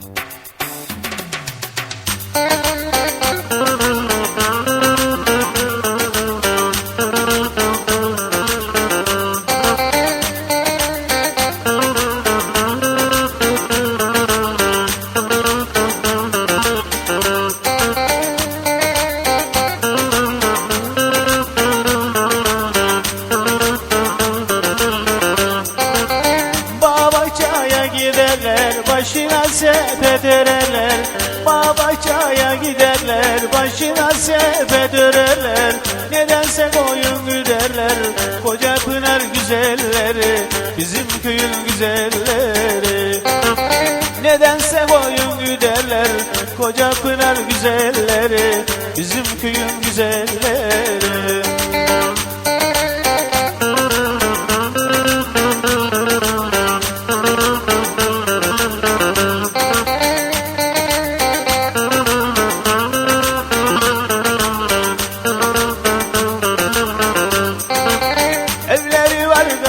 Babacaya giderler başına sepet örerler Babacaya giderler başına sepet örerler Nedense koyun güderler koca pınar güzelleri Bizim köyün güzelleri. Nedense boyun güderler koca pınar güzelleri Bizim köyün güzelleri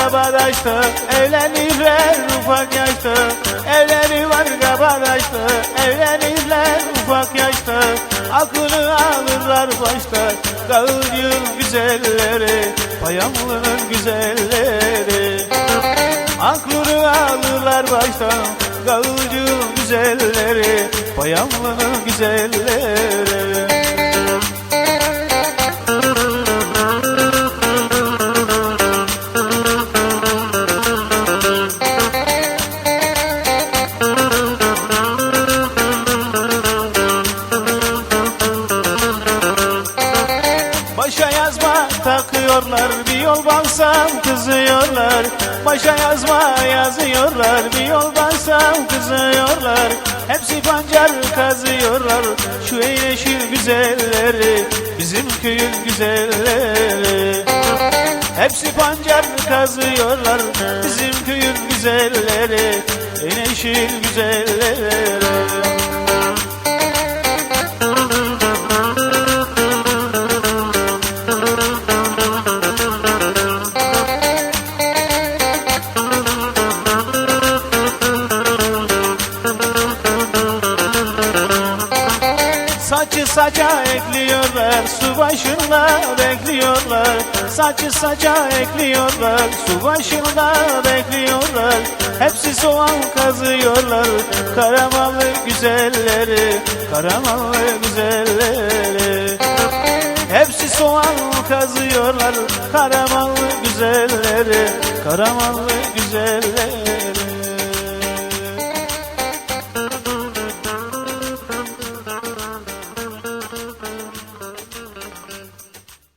Kabadaşta, evlenirler ufak yaşta. Evleri var kabadaşta, evlenirler ufak yaşta. Aklını alırlar başta, dağıl yıl güzelleri, payamlının güzelleri. Aklını alırlar başta, dağıl yıl güzelleri, payamlının güzelleri. Başa yazma takıyorlar bir yol baksam kızıyorlar. Başa yazma yazıyorlar bir yol baksam kızıyorlar. Hepsi pancar kazıyorlar şu yeşil güzelleri Bizim köyün güzelleri. Hepsi pancar kazıyorlar bizim köyün güzelleri Yeşil güzelleri Saçı saça ekliyorlar su başında bekliyorlar. Saçı saça ekliyorlar su başında bekliyorlar. Hepsi soğan kazıyorlar karamallı güzelleri Karamallı güzelleri. Hepsi soğan kazıyorlar karamallı güzelleri Karamallı güzelleri